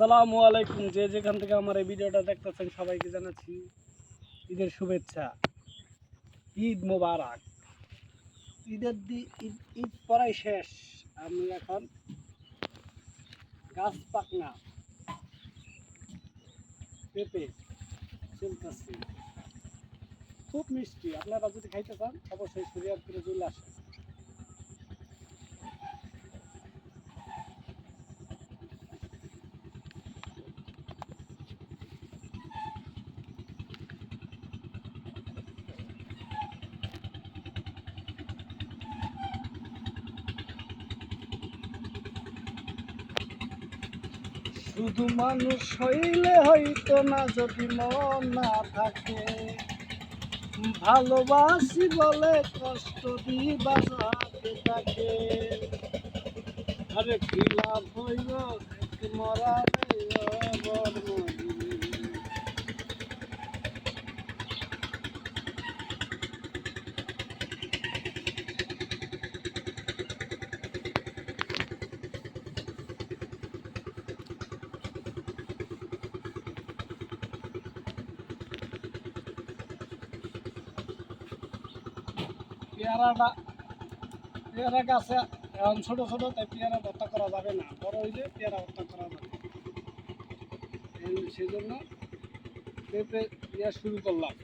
আসসালামু আলাইকুম। যে যেখান থেকে আমার এই ভিডিওটা দেখতেছেন, সবাইকে জানাচ্ছি ঈদের শুভেচ্ছা। ঈদ মোবারক। ঈদের দি, ঈদ ঈদ পড়াই শেষ। আমি এখন গাছ পাকনা। পেঁপে চলতেছি। খুব মিষ্টি। আপনারা যদি খাইতে চান, অবশ্যই শরীয়তপুরে চলে আসেন। শুধু মানুষ হইলে হইতো না, যদি মন না থাকে। ভালোবাসি বলে কষ্ট দিবা থাকে আরে কি লাভ হইল? মরা পেয়ারাটা, পেয়ারা গাছে এখন ছোট ছোট, তাই পেয়ারা ভর্তা করা যাবে না। বড় হইলে পেয়ারা ভর্তা করা যাবে। সেই জন্য পেঁপে ইয়া শুরু করলাম।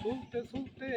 চলতে চলতে